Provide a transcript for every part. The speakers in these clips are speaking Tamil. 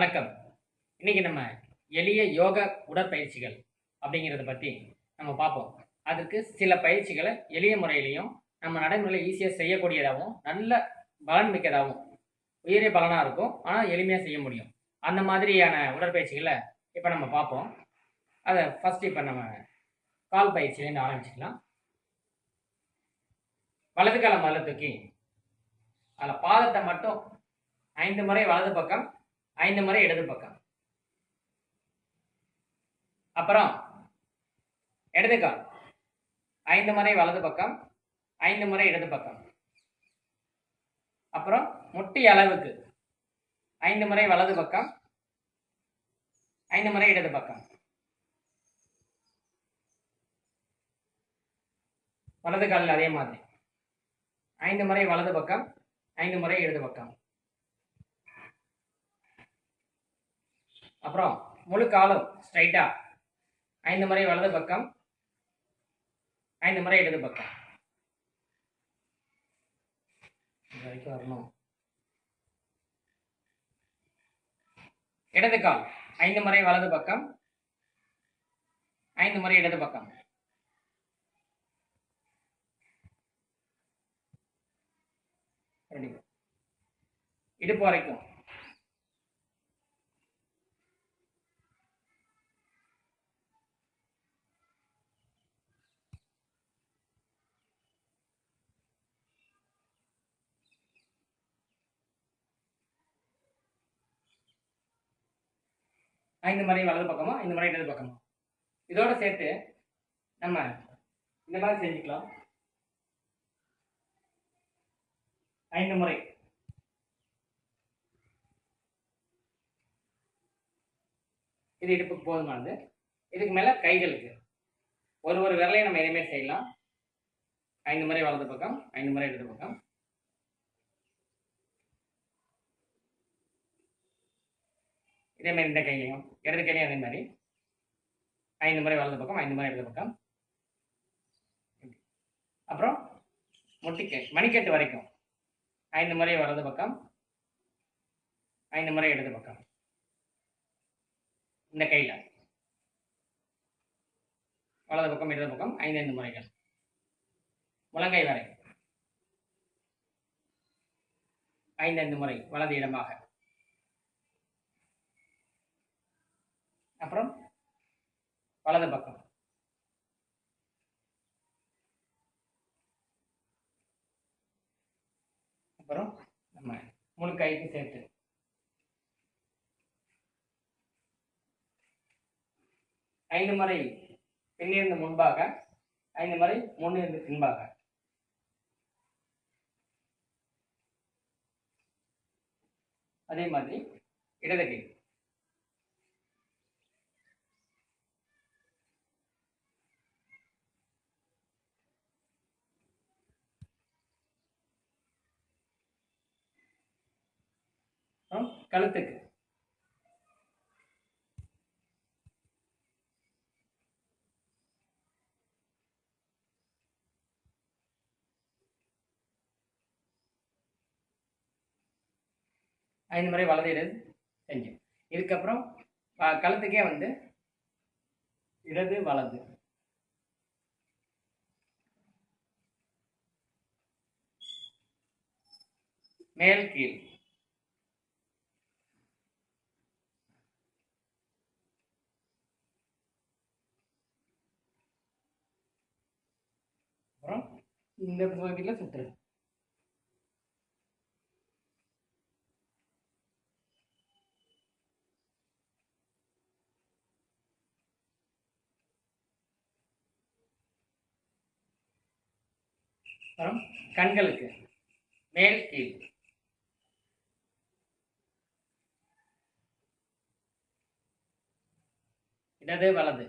வணக்கம். இன்னைக்கு நம்ம எளிய யோக உடற்பயிற்சிகள் அப்படிங்கிறத பற்றி நம்ம பார்ப்போம். அதுக்கு சில பயிற்சிகளை எளிய முறையிலையும் நம்ம நடைமுறையில் ஈஸியாக செய்யக்கூடியதாகவும் நல்ல பலன் மிக்கதாகவும் உயரிய பலனாக இருக்கும். ஆனால் எளிமையாக செய்ய முடியும். அந்த மாதிரியான உடற்பயிற்சிகளை இப்போ நம்ம பார்ப்போம். அதை ஃபஸ்ட் இப்போ நம்ம கால் பயிற்சியிலேருந்து ஆரம்பிச்சுக்கலாம். வலது காலம் முதல்ல தூக்கி அதில் பாதத்தை மட்டும் ஐந்து முறை வலது பக்கம் ஐந்து முறை இடது பக்கம். அப்புறம் இடது கால். ஐந்து முறை வலது பக்கம் ஐந்து முறை இடது பக்கம். அப்புறம் முட்டி அளவுக்கு. ஐந்து முறை வலது பக்கம் ஐந்து முறை இடது பக்கம். வலது காலில் அதே மாதிரி. ஐந்து முறை வலது பக்கம் ஐந்து முறை இடது பக்கம். அப்புறம் முழு காலம் ஸ்ட்ரைட்டா ஐந்து முறை வலது பக்கம் ஐந்து முறை இடது பக்கம். இது வரைக்கும் வரணும். இடது கால் ஐந்து முறை வலது பக்கம் ஐந்து முறை இடது பக்கம். இடுப்பு வரைக்கும். ஐந்து முறை வலது பக்கமா இந்த முறை இடது பக்கமா. இதோட சேர்த்து நம்ம இந்த மாதிரி செஞ்சுக்கலாம். ஐந்து முறை. இது இடுப்புக்கு போதுமானது. இதுக்கு மேல கைகளுக்கு ஒரு ஒரு விரலையும் நம்ம எதுவுமே செய்யலாம். ஐந்து முறை வலது பக்கம் ஐந்து முறை இடது பக்கம். இதே மாதிரி இந்த கையிலையும் இடது கையிலையும் அதே மாதிரி. ஐந்து முறை வலது பக்கம் ஐந்து முறை இடது பக்கம். அப்புறம் முட்டிக்கு மணிக்கட்டு வரைக்கும். ஐந்து முறை வலது பக்கம் ஐந்து முறை இடது பக்கம். இந்த கையில். வலது பக்கம் இடது பக்கம் ஐந்து ஐந்து முறைகள். முழங்கை வரை. ஐந்து ஐந்து முறை வலது இடமாக. அப்புறம் வலது பக்கம். அப்புறம் நம்ம முழு கைக்கு சேர்த்து. ஐந்து முறை பின்னிருந்து முன்பாக ஐந்து முறை முன்னிருந்து பின்பாக. அதே மாதிரி இடது கை. கழுத்துக்கு. ஐந்து முறை வலது இடது செஞ்சு. இதுக்கப்புறம் கழுத்துக்கே வந்து இடது வலது. மேல் கீழ். அப்புறம் இந்த பகுதியில் சுற்றுது அப்புறம் கண்களுக்கு மேல் கீழ். இடது வலது.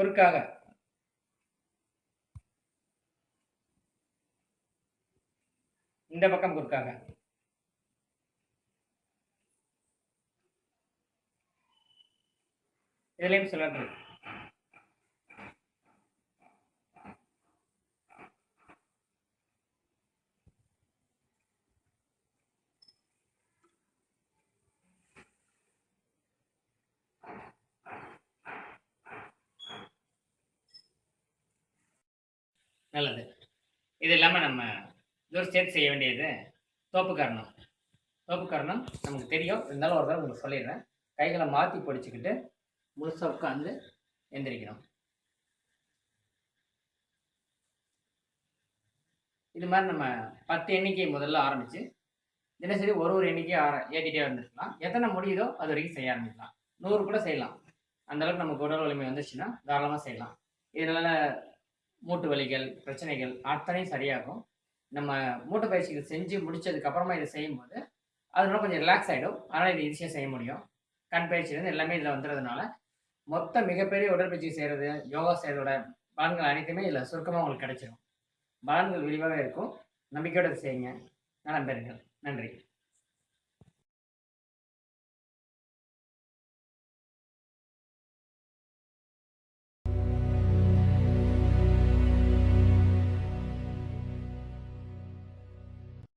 குறுக்காக இந்த பக்கம் குறுக்காக இதுலேயும் சுழன்று நல்லது. இது இல்லாமல் நம்ம இதோடு சேர்த்து செய்ய வேண்டியது தோப்பு தோப்புக்கரணம் தோப்பு நமக்கு தெரியும். இருந்தாலும் ஒரு தடவை உங்களுக்கு சொல்லிடுறேன். கைகளை மாற்றி பிடிச்சிக்கிட்டு முழுசாக உட்காந்து எந்திரிக்கணும். இது மாதிரி நம்ம பத்து எண்ணிக்கை முதல்ல ஆரம்பித்து தினசரி ஒரு ஒரு எண்ணிக்கை ஆர ஏற்றிட்டே வந்துருக்கலாம் எத்தனை முடியுதோ அது வரைக்கும் செய்ய ஆரம்பிக்கலாம். நூறு கூட செய்யலாம். அந்த அளவுக்கு நமக்கு உடல் வலிமை வந்துச்சுன்னா தாராளமாக செய்யலாம். இதனால மூட்டு வலிகள் பிரச்சனைகள் அத்தனையும் சரியாகும். நம்ம மூட்டு பயிற்சிகள் செஞ்சு முடிச்சதுக்கப்புறமா இதை செய்யும்போது அதனால கொஞ்சம் ரிலாக்ஸ் ஆகிடும் அதனால் இது ஈஸியாக செய்ய முடியும். கண் பயிற்சியிலேருந்து எல்லாமே இதில் வந்துடுறதுனால மொத்த மிகப்பெரிய உடற்பயிற்சி செய்கிறது யோகா செய்கிறதோட பலன்கள் அனைத்துமே இதில் சுருக்கமாக உங்களுக்கு கிடைச்சிடும் பலன்கள் விரிவாகவே இருக்கும். நம்பிக்கையோடு இதை செய்யுங்க. நலம் பெறுங்கள் நன்றி.